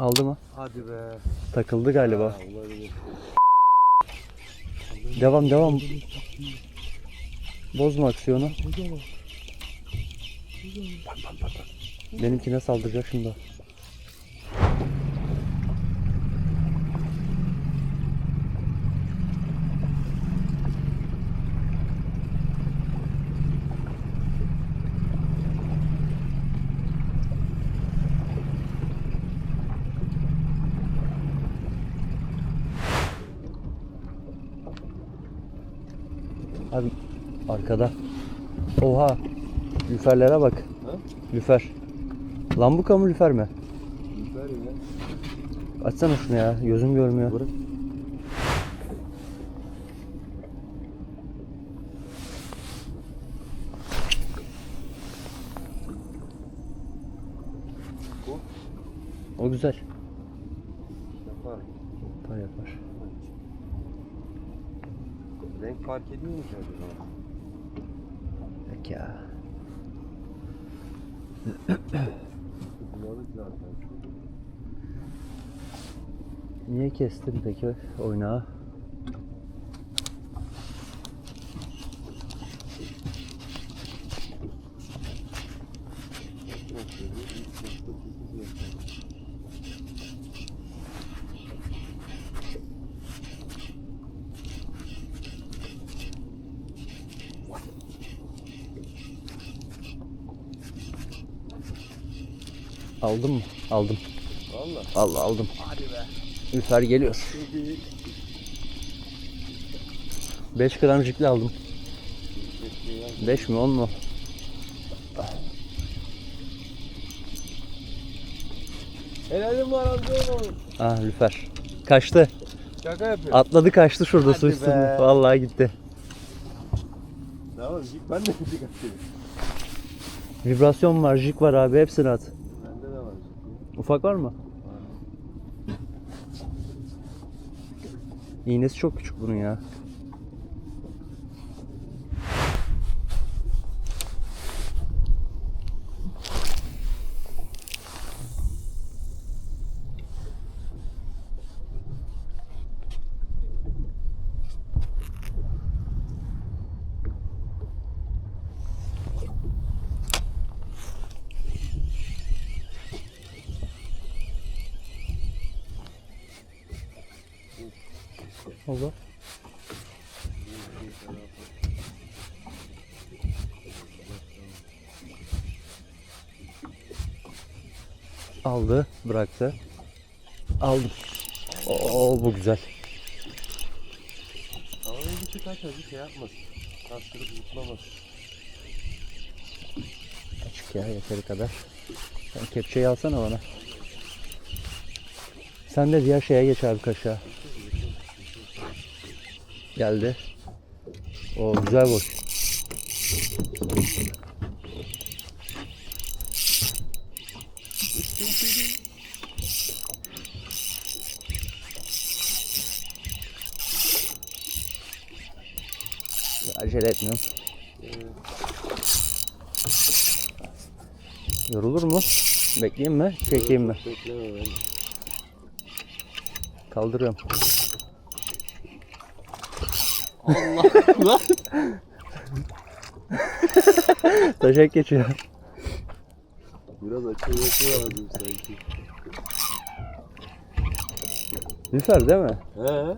Aldı mı? Hadi be. Takıldı galiba. Ha, olabilir. Devam devam. Bozma aksiyonu. Bak bak bak. bak. Benimkine saldıracak şimdi. Abi arkada. Oha. Lüferlere bak. Ha? Lüfer. Lambuka mı lüfer mi? Güzel ya. Açsana şunu ya. Gözüm görmüyor. Bırak. O güzel. Yapar. Yapar yapar. Renk fark ediyor mu acaba? Peki ya. Bulanık zaten. Niye kestin peki oynağı? İlk nokta Aldın mı? Aldım. Valla. Allah aldım. Hadi be. Lüfer geliyor. Çok iyi. 5 gram jikli aldım. Keşke ya. 5 mi 10 mu? Helalim var amcaoğlu. Ah lüfer. Kaçtı. Şaka yapıyor. Atladı kaçtı şurada su üstünde. Vallahi gitti. Tamam jik ben de jik atayım. Vibrasyon var, jik var abi hepsini at. Bende de var jik. Ufak var mı? İğnesi çok küçük bunun ya. Oldu. Aldı, bıraktı. Aldım. Oo bu güzel. Ama bir küçük aç acı şey yapmasın. Kastırıp zıplamasın. Açık ya yeteri kadar. Sen kepçeyi alsana bana. Sen de diğer şeye geç abi kaşığa. Geldi. O güzel boy. Acele etmiyorum. Yorulur mu? Bekleyeyim mi? Çekeyim mi? Kaldırıyorum. Allah lan. Taşak geçiyor. Biraz açılması lazım sanki. Lüfer değil mi? He.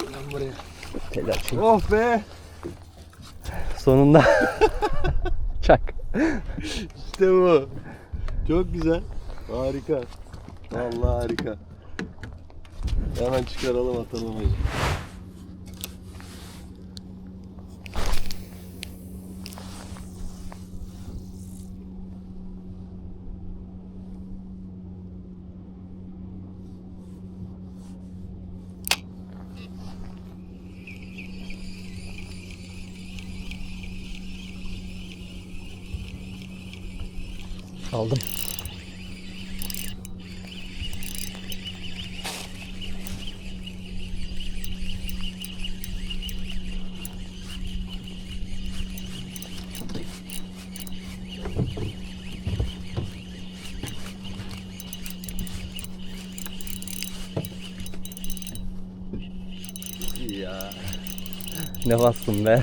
Gel buraya. Telaşın. Oh be. Sonunda. Çak. İşte bu. Çok güzel. Harika. Vallahi harika. Hemen çıkaralım atalım hacı. Aldım. Ne bastım be.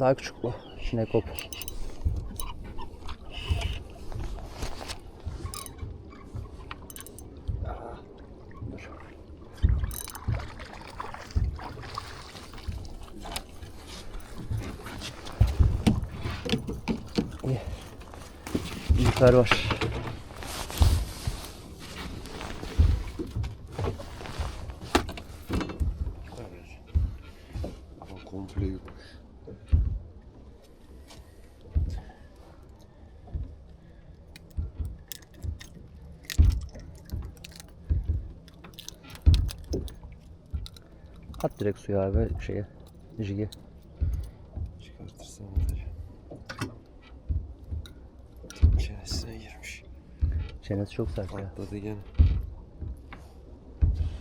Daha küçük bu. Şinekop. Lüfer var. komple yok. At direkt suya abi şeye. Jige. Çenesi çok sert ya. Atladı gene.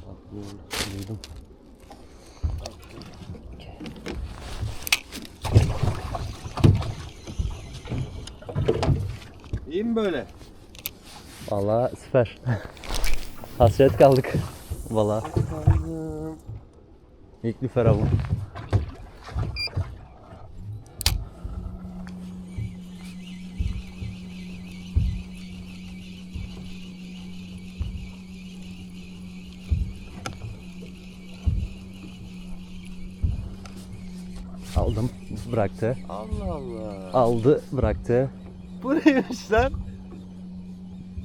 Atlıyorum. Duydum. İyi mi böyle? Vallahi süper. Hasret kaldık. Vallahi Kaldım. ilk lüfer avım. Aldım, bıraktı. Allah Allah. Aldı, bıraktı. Bu neymiş lan?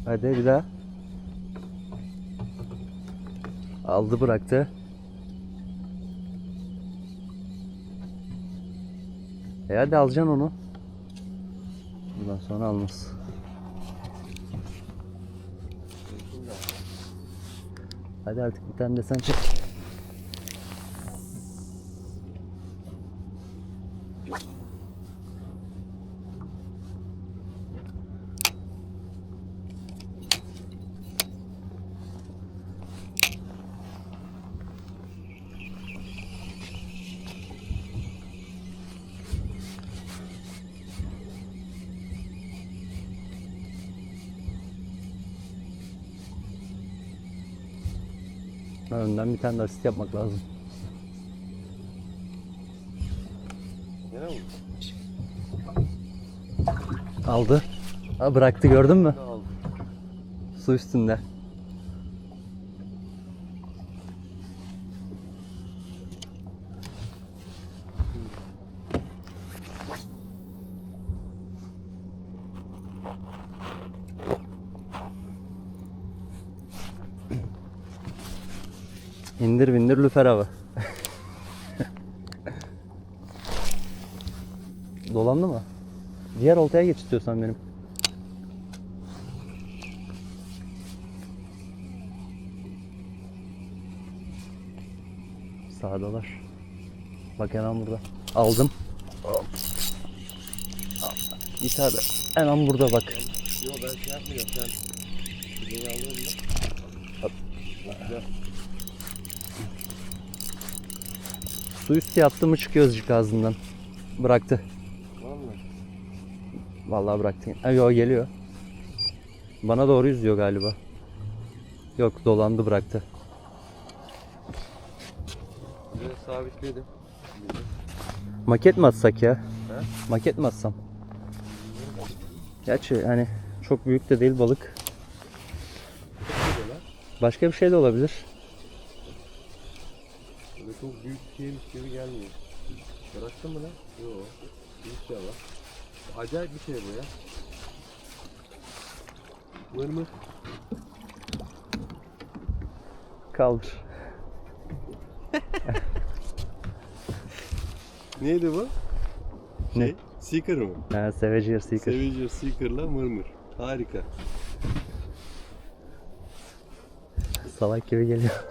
Hadi bir daha. Aldı, bıraktı. E hadi alacaksın onu. Bundan sonra almaz. Hadi artık bir tane de sen çek. Önden bir tane de asist yapmak lazım. Gene? Aldı. Ha, bıraktı gördün mü? Aldı? Su üstünde. İndir bindir lüfer avı. Dolandı mı? Diğer oltaya geç istiyorsan benim. Sağdalar. Bak hemen burada. Aldım. Git abi. Hemen burada bak. Yo ben şey yapmıyorum sen. Bileği alıyorsun da. Su üstü yaptı mı çıkıyor azıcık ağzından. Bıraktı. Valla. Vallahi bıraktı. Ha, yo geliyor. Bana doğru yüzüyor galiba. Yok dolandı bıraktı. Biraz sabitledim. Maket mi atsak ya? Maket mi atsam? Gerçi hani çok büyük de değil balık. Başka bir şey de olabilir. Böyle çok büyük şeymiş gibi gelmiyor. Bıraktın mı lan? Yok. Büyük şey var. Acayip bir şey bu ya. Mır mır. Kaldır. Neydi bu? Ne? Şey, Seeker mı? Ha, Savager Seeker. Savager Seeker'la mırmır. Harika. Salak gibi geliyor.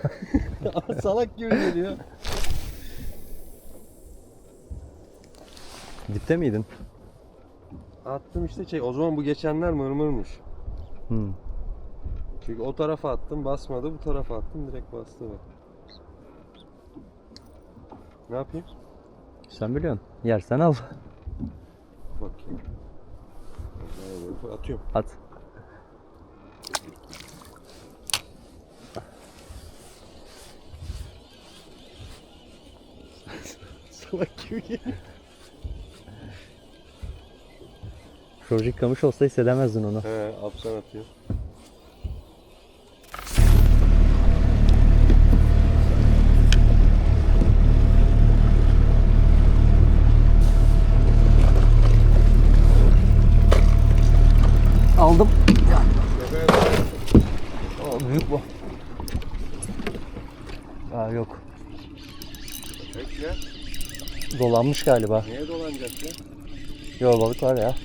Salak gibi geliyor. Dipte miydin? Attım işte şey o zaman bu geçenler mırmırmış. Hmm. Çünkü o tarafa attım basmadı bu tarafa attım direkt bastı bak. Ne yapayım? Sen biliyorsun. Yersen al. Bakayım. Atıyorum. At. Salak gibi geliyor. Çocuk kamış olsa hissedemezdin onu. He apsan atıyor. Aldım. Aa, büyük bu. Aa, yok. Bekle. Dolanmış galiba. Neye dolanacak ya? Yok balık var ya.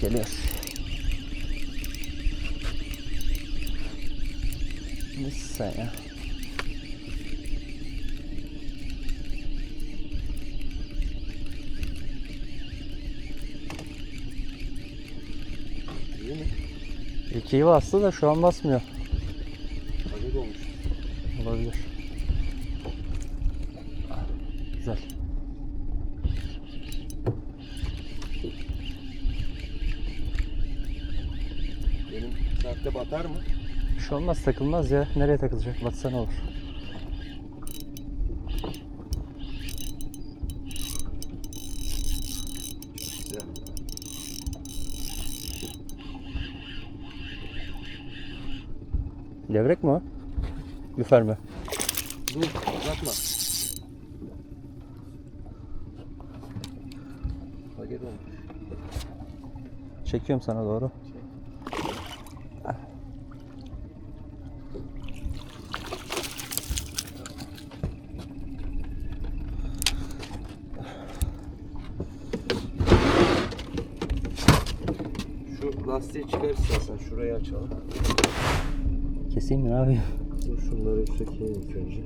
Geliyor. Neyse sen ya. İyi mi? İlk iyi bastı da şu an basmıyor. Hadi olmuş. Olabilir. Ah, Güzel. Benim saatte batar mı? Bir şey olmaz takılmaz ya. Nereye takılacak? Batsa ne olur. Levrek mi o? Lüfer mi? Dur uzatma. Çekiyorum sana doğru. Şu lastiği çıkar istersen şurayı açalım. Keseyim mi yapayım? Dur şunları sökeyim ilk önce.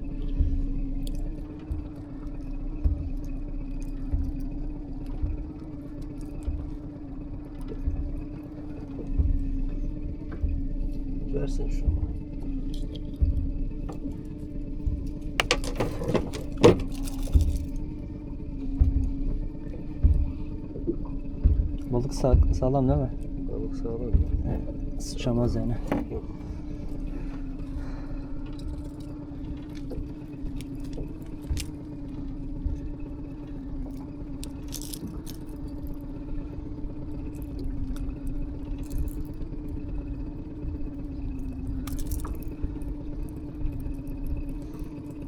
Versen şunu. Balık sağ, sağlam değil mi? Sağlam. Sıçramaz yani.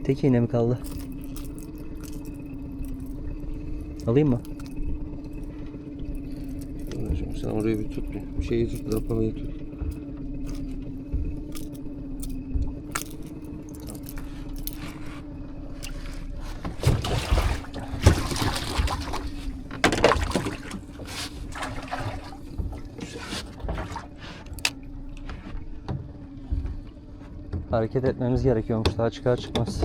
Tek iğne mi kaldı? Alayım mı? Anacığım sen orayı bir tut. Şeyi tut, rapamayı tut. Hareket etmemiz gerekiyormuş daha çıkar çıkmaz.